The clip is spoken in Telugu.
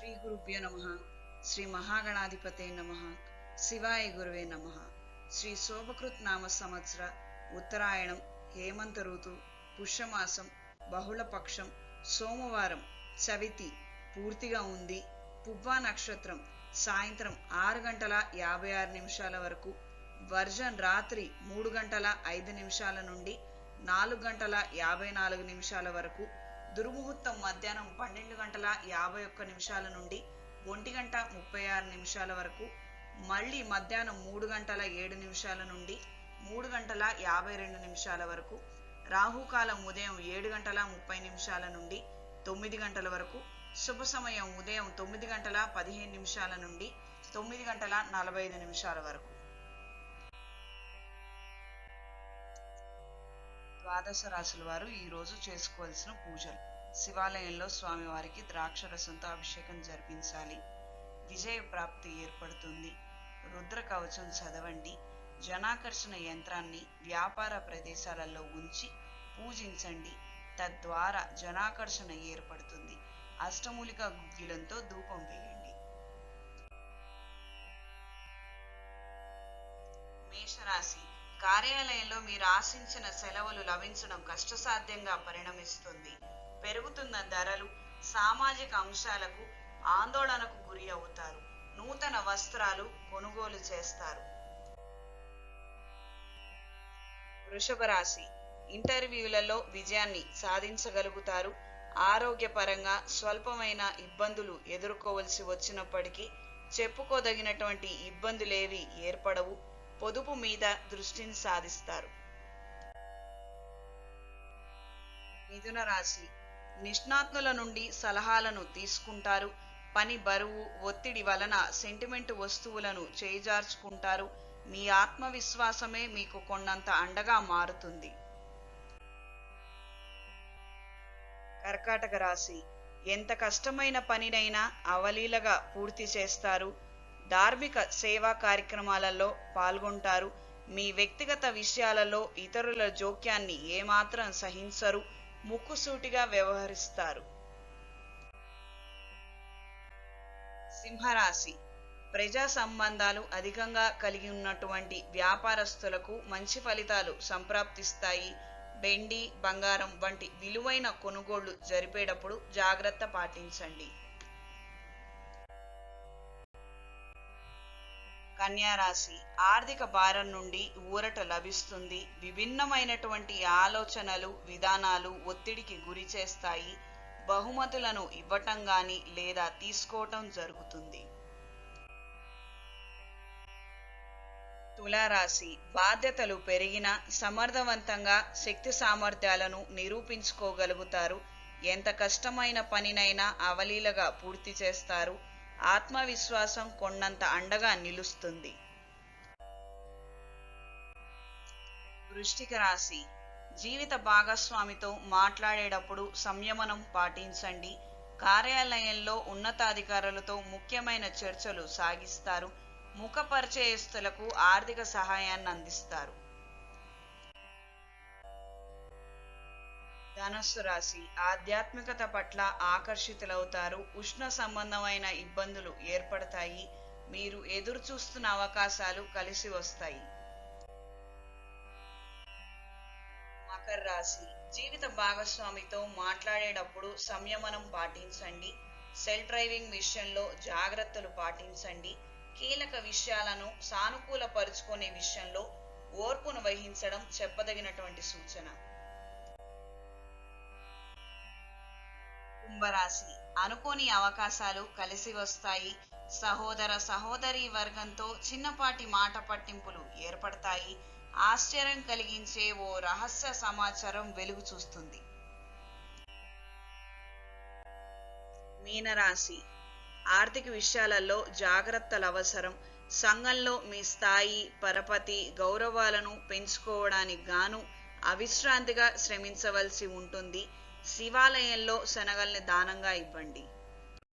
శ్రీ గురుభ్యో నమ. శ్రీ మహాగణాధిపతే నమ. శివాయ గురువే నమ. శ్రీ శోభకృత్ నామ సంవత్సర ఉత్తరాయణం హేమంత ఋతు పుష్యమాసం బహుళపక్షం సోమవారం చవితి పూర్తిగా ఉంది. పువ్వా నక్షత్రం సాయంత్రం ఆరు గంటల యాభై ఆరు నిమిషాల వరకు వర్జన్ రాత్రి మూడు గంటల ఐదు నిమిషాల నుండి నాలుగు గంటల యాభై నాలుగు నిమిషాల వరకు దుర్ముహూర్తం మధ్యాహ్నం పన్నెండు గంటల యాభై ఒక్క నిమిషాల నుండి ఒంటి గంట ముప్పై ఆరు నిమిషాల వరకు మళ్ళీ మధ్యాహ్నం మూడు గంటల ఏడు నిమిషాల నుండి మూడు గంటల యాభై రెండు నిమిషాల వరకు రాహుకాలం ఉదయం ఏడు గంటల ముప్పై నిమిషాల నుండి తొమ్మిది గంటల వరకు శుభ సమయం ఉదయం తొమ్మిది గంటల పదిహేను నిమిషాల నుండి తొమ్మిది గంటల నలభై ఐదు నిమిషాల వరకు. ద్వాదశ రాశుల వారు ఈరోజు చేసుకోవాల్సిన పూజలు. శివాలయంలో స్వామివారికి ద్రాక్ష రసంతో అభిషేకం జరిపించాలి. విజయ ప్రాప్తి ఏర్పడుతుంది. రుద్ర కవచం చదవండి. జనాకర్షణ యంత్రాన్ని వ్యాపార ప్రదేశాలలో ఉంచి పూజించండి. తద్వారా జనాకర్షణ ఏర్పడుతుంది. అష్టమూలిక గుగ్గిలంతో ధూపం వేయండి. సమయంలో మీరు ఆశించిన సెలవులు లభించడం కష్టసాధ్యంగా పరిణమిస్తుంది. పెరుగుతున్న ధరలు సామాజిక అంశాలకు ఆందోళనకు గురి అవుతారు. నూతన వస్త్రాలు కొనుగోలు చేస్తారు. వృషభ రాశి. ఇంటర్వ్యూలలో విజయాన్ని సాధించగలుగుతారు. ఆరోగ్యపరంగా స్వల్పమైన ఇబ్బందులు ఎదుర్కోవలసి వచ్చినప్పటికీ చెప్పుకోదగినటువంటి ఇబ్బందులేవి ఏర్పడవు. పొదుపు మీద దృష్టిని సాధిస్తారు. మిథున రాశి. నిష్ణాతుల నుండి సలహాలను తీసుకుంటారు. పని బరువు ఒత్తిడి వలన సెంటిమెంట్ వస్తువులను చేజార్చుకుంటారు. మీ ఆత్మవిశ్వాసమే మీకు కొన్నంత అండగా మారుతుంది. కర్కాటక రాశి. ఎంత కష్టమైన పనినైనా అవలీలగా పూర్తి చేస్తారు. ధార్మిక సేవా కార్యక్రమాలలో పాల్గొంటారు. మీ వ్యక్తిగత విషయాలలో ఇతరుల జోక్యాన్ని ఏమాత్రం సహించరు. ముక్కుసూటిగా వ్యవహరిస్తారు. సింహరాశి. ప్రజా సంబంధాలు అధికంగా కలిగి ఉన్నటువంటి వ్యాపారస్తులకు మంచి ఫలితాలు సంప్రాప్తిస్తాయి. వెండి బంగారం వంటి విలువైన కొనుగోళ్ళు జరిపేటప్పుడు జాగ్రత్త పాటించండి. కన్యారాశి ఆర్థిక భారం నుండి ఊరట లభిస్తుంది. విభిన్నమైనటువంటి ఆలోచనలు విధానాలు ఒత్తిడికి గురి చేస్తాయి. బహుమతులను ఇవ్వటం గాని లేదా తీసుకోవటం జరుగుతుంది. తులారాశి. బాధ్యతలు పెరిగిన సమర్థవంతంగా శక్తి సామర్థ్యాలను నిరూపించుకోగలుగుతారు. ఎంత కష్టమైన పనినైనా అవలీలగా పూర్తి చేస్తారు. ఆత్మవిశ్వాసం కొన్నంత అండగా నిలుస్తుంది. వృష్టిక రాశి జీవిత భాగస్వామితో మాట్లాడేటప్పుడు సంయమనం పాటించండి. కార్యాలయంలో ఉన్నతాధికారులతో ముఖ్యమైన చర్చలు సాగిస్తారు. ముఖ పరిచయస్తులకు ఆర్థిక సహాయాన్ని అందిస్తారు. ధనస్సు రాశి ఆధ్యాత్మికత పట్ల ఆకర్షితులవుతారు. ఉష్ణ సంబంధమైన ఇబ్బందులు ఏర్పడతాయి. మీరు ఎదురు చూస్తున్న అవకాశాలు కలిసి వస్తాయి. మకర రాశి. జీవిత భాగస్వామితో మాట్లాడేటప్పుడు సంయమనం పాటించండి. సెల్ డ్రైవింగ్ విషయంలో జాగ్రత్తలు పాటించండి. కీలక విషయాలను సానుకూలపరుచుకునే విషయంలో ఓర్పును వహించడం చెప్పదగినటువంటి సూచన. కుంభరాశి. అనుకోని అవకాశాలు కలిసి వస్తాయి. సహోదర సహోదరి వర్గంతో చిన్నపాటి మాట పట్టింపులు ఏర్పడతాయి. ఆశ్చర్యం కలిగించే ఓ రహస్య సమాచారం వెలుగు చూస్తుంది. మీనరాశి. ఆర్థిక విషయాలలో జాగ్రత్తలు అవసరం. సంఘంలో మీ స్థాయి పరపతి గౌరవాలను పెంచుకోవడానికి గాను అవిశ్రాంతిగా శ్రమించవలసి ఉంటుంది. శివాలయంలో శనగల్ని దానంగా ఇవ్వండి.